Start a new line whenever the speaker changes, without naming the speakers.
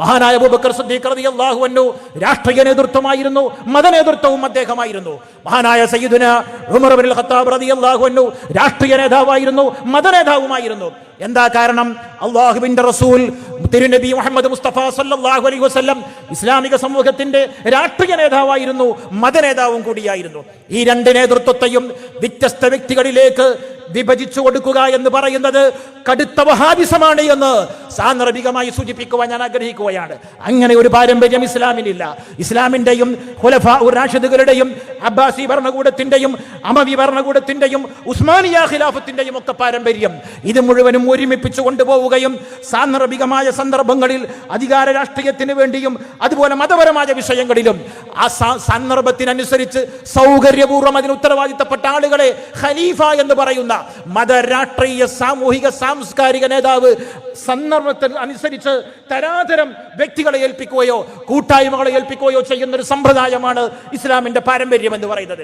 മഹാനായ അബൂബക്കർ സിദ്ദീഖ് റളിയല്ലാഹു അൻഹു രാഷ്ട്രീയ നേതൃത്വമായിരുന്നു മത നേതൃത്വവും അദ്ദേഹമായിരുന്നു. മഹാനായ സയ്യിദുന ഉമർ ഇബ്നുൽ ഖത്താബ് റളിയല്ലാഹു അൻഹു രാഷ്ട്രീയ നേതാവായിരുന്നു മത നേതാവുമായിരുന്നു. എന്താ കാരണം? അള്ളാഹുവിന്റെ റസൂൽ തിരുനബി മുഹമ്മദ് മുസ്തഫ സല്ലല്ലാഹു അലൈഹി വസല്ലം ഇസ്ലാമിക സമൂഹത്തിന്റെ രാഷ്ട്രീയ നേതാവായിരുന്നു മത നേതാവും കൂടിയായിരുന്നു. ഈ രണ്ട് നേതൃത്വത്തെയും വ്യത്യസ്ത വ്യക്തികളിലേക്ക് വിഭജിച്ചു കൊടുക്കുക എന്ന് പറയുന്നത് കടുത്ത വഹാബിസമാണ് എന്ന് സാന്ദർഭികമായി സൂചിപ്പിക്കുവാൻ ഞാൻ ആഗ്രഹിക്കുകയാണ്. അങ്ങനെ ഒരു പാരമ്പര്യം ഇസ്ലാമിനില്ല. ഇസ്ലാമിന്റെയും ഖുലഫ റാഷിദുകളുടെയും അബ്ബാസി ഭരണകൂടത്തിന്റെയും അമവി ഭരണകൂടത്തിന്റെയും ഉസ്മാനിയ ഖിലാഫത്തിന്റെയും ഒക്കെ പാരമ്പര്യം ഇത് മുഴുവനും ഒരുമിപ്പിച്ചു കൊണ്ടുപോവുകയും സാന്ദർഭികമായ സന്ദർഭങ്ങളിൽ അധികാര രാഷ്ട്രീയത്തിന് വേണ്ടിയും അതുപോലെ മതപരമായ വിഷയങ്ങളിലും ആ സന്ദർഭത്തിനനുസരിച്ച് സൗകര്യപൂർവം അതിന് ഉത്തരവാദിത്തപ്പെട്ട ആളുകളെ ഖലീഫ എന്ന് പറയുന്ന മതരാഷ്ട്രീയ സാമൂഹിക സാംസ്കാരിക നേതാവ് സന്ദർഭത്തിന് അനുസരിച്ച് തരാതരം വ്യക്തികളെ ഏൽപ്പിക്കുകയോ കൂട്ടായ്മകളെ ഏൽപ്പിക്കുകയോ ചെയ്യുന്ന ഒരു സമ്പ്രദായമാണ് ഇസ്ലാമിന്റെ പാരമ്പര്യം എന്ന് പറയുന്നത്.